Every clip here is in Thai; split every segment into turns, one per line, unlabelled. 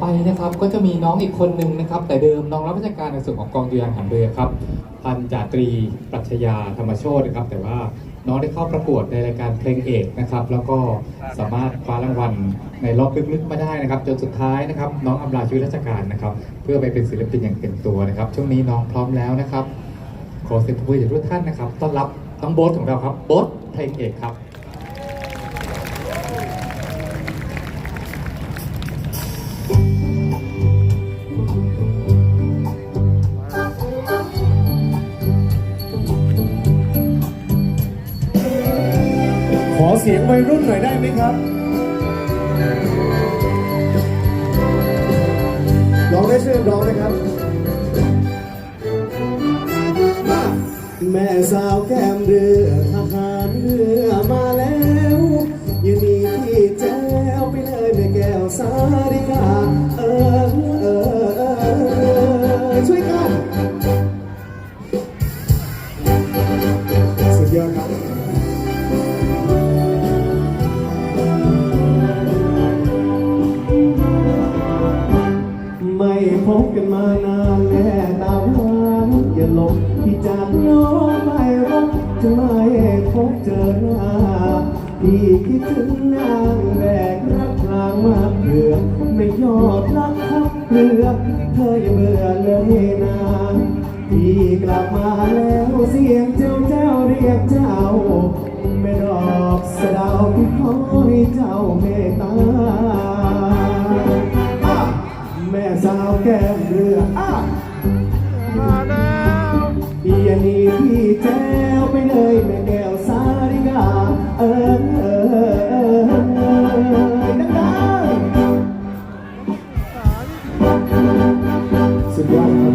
ไปนะครับก็จะมีน้องอีกคนหนึ่งนะครับ แต่เดิมน้องรับราชการในส่วนของกองดุริยางค์ทหารเรือครับพันจ่าตรีปรัชญาธรรมโชตนะครับ แต่ว่าน้องได้เข้าประกวดในรายการเพลงเอกนะครับ แล้วก็สามารถคว้ารางวัลในรอบลึกๆมาได้นะครับ จนสุดท้ายนะครับ น้องอำลาชีวิตราชการนะครับ เพื่อไปเป็นศิลปินอย่างเต็มตัวนะครับ ช่วงนี้น้องพร้อมแล้วนะครับ ขอเสียงปรบมือจากทุกท่านนะครับต้อนรับน้องโบ๊ทของเราครับโบ๊ทเพลงเอกครับ
วัยรุ่นหน่อยได้ไหมครับร้องได้ช่วยร้องนะครับ แม่สาวแก้มเรือ ไมพบเจอหน้าพี่คิดถึงนางแบกรักลางมาเพื่อไม่ยอดรักทับเรือเธออย่าเบื่อเลยนาพี่กลับมาแล้วเสียงเจ้าเจ้าเรียกเจ้า ไม่ดอกสะดาวที่ขอ สุดยอดครับ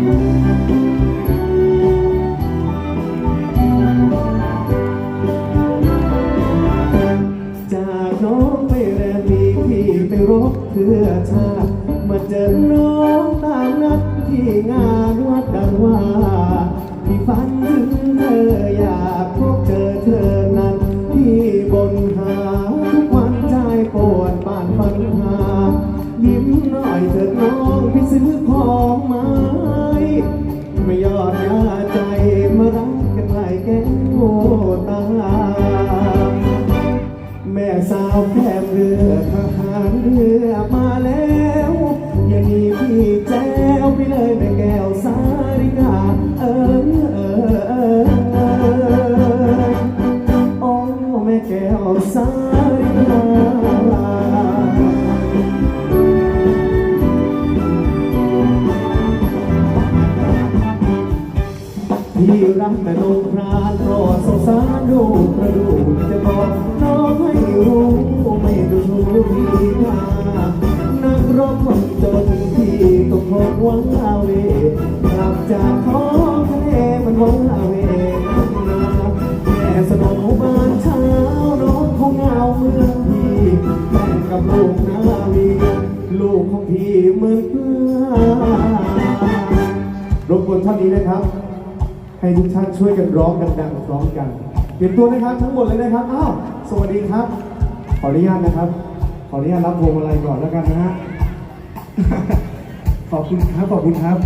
จากน้องไปแรมีพี่ไปรบเพื่อชาติมาเจอน้องตามนัดที่งานวัดดังว่า พี่ฝันถึงเธออยากพบเจอเธอ หารเรือ ที่รักแต่ลงพรานรอสงสารดูกประดูจะบอกน้องให้รู้ไม่ดูถูกดีกว่านักรบคนจนที่ต้องทนหวังอาเวกลับจากท้องทะเลมันหวังอาเวนักหนาแม่สนมบ้านเช้าน้องคงเหงาเมืองพี่แม่กับลูกนาวีลูกของพี่เหมือนเพื่อนรบกวนท่านนี้นะครับ ให้ทุกท่านช่วยกันร้องดังๆพร้อมกันเตรียมตัวนะครับทั้งหมดเลยนะครับอ้าวสวัสดีครับ ขออนุญาตนะครับ ขออนุญาตรับพวงมาลัยก่อนแล้วกันนะฮะขอบคุณครับขอบคุณครับ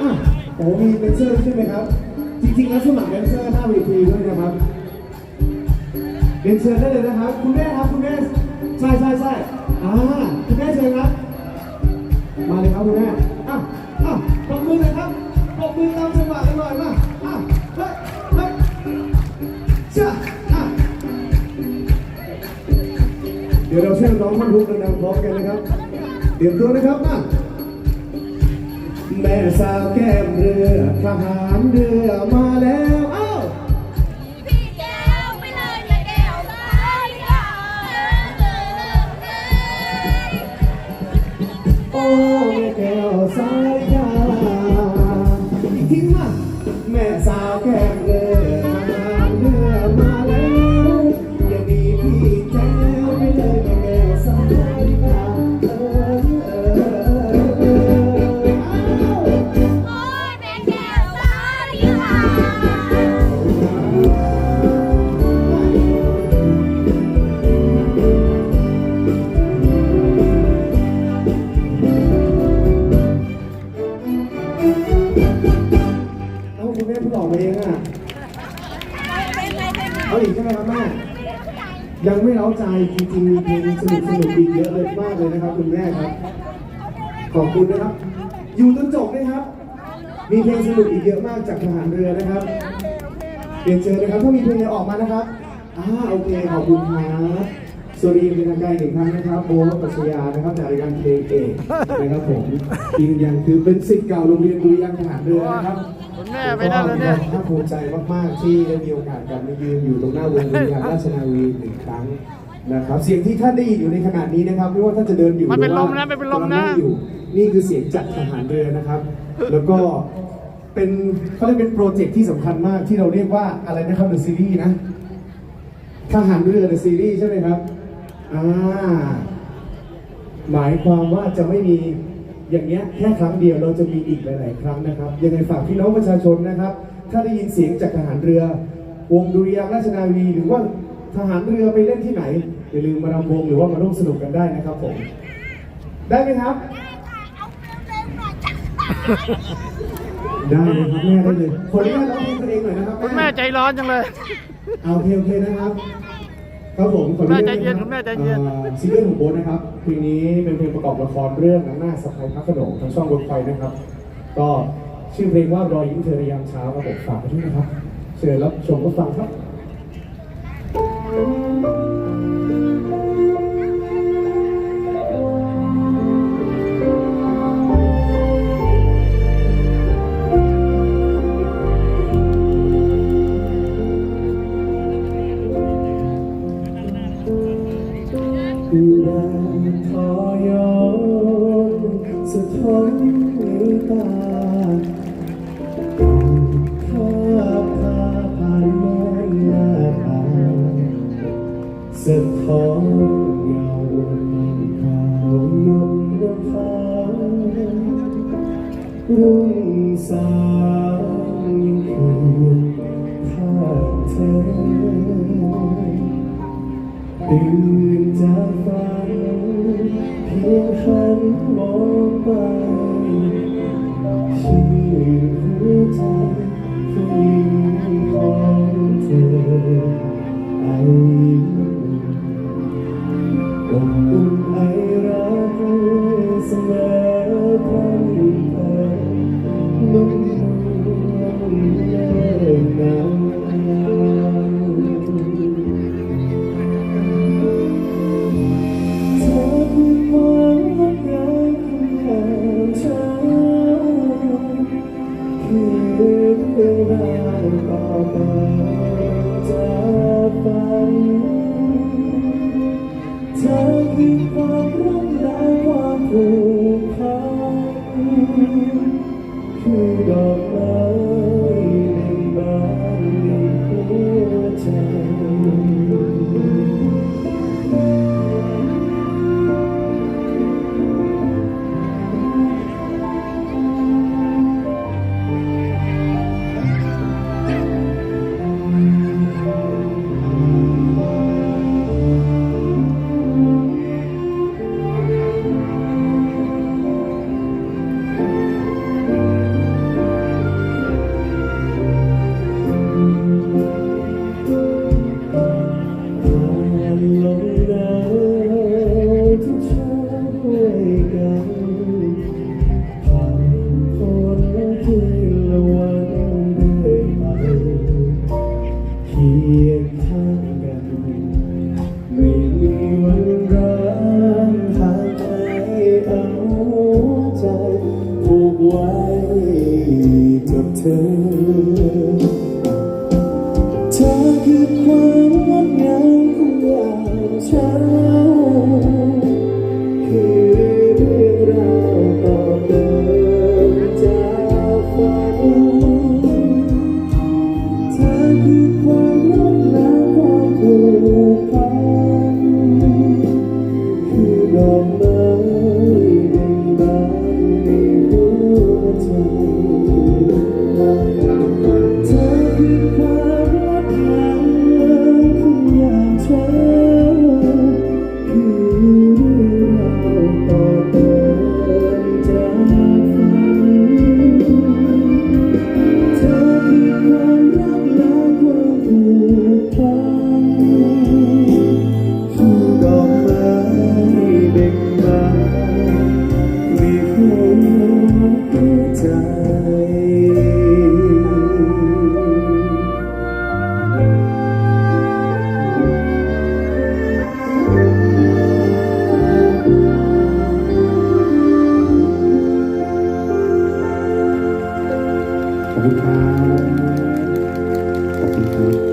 อะโอ้มีเป็นเซอร์ใช่ไหมครับ จริงๆแล้วสมัครเป็นเซอร์หน้าเวทีด้วย รับเรียนเชิญได้เลยนะครับ คุณแม่ครับคุณแม่ใช่ใช่ใช่อ่าคุณแม่เชิญครับ มาเลยครับคุณแม่อะอะปรบมือเลยครับปรบมือตามจังหวะกันหน่อยมาอะเฮ้ยเฮ้ยเชื่ออะเดี๋ยวเราเชื่อร้องท่อนฮุกดังพร้อมกันนะครับเตรียมตัวนะครับมาแม่สาวแก้มเรือทหารเรือมาแล้ว โใจจริงๆมีเพลงสนุกสนุกๆอีกเยอะเลยมากเลยนะครับ คุณแม่ครับ ขอบคุณนะครับ อยู่จนจบนะครับ มีเพลงสนุกอีกเยอะมากจากทหารเรือนะครับเรียนเชิญนะครับถ้ามีเพลงอะไรออกมานะครับอ่าโอเคขอบคุณครับสวัสดีเป็นทางการอีกหนึ่งครั้งนะครับโบทปัชญานะครับจากรายการเพลงเอกนะครับผมอีกหนึ่งอย่างคือเป็นศิษย์เก่าโรงเรียนดุริยางค์ทหารเรือนะครับ
คุณแม่ไปนั่นแล้วเนี่ย
ภาคภูมิใจมากๆที่ได้มีโอกาสกลับมายืนอยู่ตรงหน้าวงดุริยางค์ราชนาวีหนึ่งครั้ง นะครับเสียงที่ท่านได้ยินอยู่ในขณะนี้นะครับไม่ว่าท่านจะเดินอยู่
มันเป็น
หรือว่า
ลมนะมันเป็นลมนะ
กำงงอยู่นี่คือเสียงจากทหารเรือนะครับ แล้วก็เป็นเขาเรียกเป็นโปรเจกต์ที่สำคัญมากที่เราเรียกว่าอะไรนะครับเดอะซีรีส์นะทหารเรือเดอะซีรีส์ใช่ไหมครับอ่าหมายความว่าจะไม่มีอย่างเงี้ยแค่ครั้งเดียวเราจะมีอีกหลาย ๆ ครั้งนะครับยังไงฝากพี่น้องประชาชนนะครับ ถ้าได้ยินเสียงจากทหารเรือวงดุริยางค์ราชนาวีหรือว่า ทหารเรือไปเล่นที่ไหนอย่าลืมมารำวงหรือว่ามาร่วมสนุกกันได้นะครับผม ได้ไหมครับ ได้เลยครับแม่ได้เลยขออนุญาตร้องเพลงตัวเองหน่อยนะครับ
คุณแม่ใจร้อนจังเลย
เอาโอเคโอเคนะครับครับผมขออนุญาต
คุณแม่ใจเย็นคุณแม่ใจเย็น
อ่าซิงเกิลของโบ๊ทนะครับเพลงนี้เป็นเพลงประกอบละครเรื่องหนังหน้าสะพายพระโขนงทางช่องเวิร์กไฟนะครับ ก็ชื่อเพลงว่ารอยยิ้มเธอในยามเช้าครับผมฝากไว้ด้วยนะครับ เชิญรับชมรับฟังครับ อยากทอยอนส รุ่งสางยังคืนภาพเธอตื่นจากฝันเพียงหันมองไป นคื ไว้กับเธอ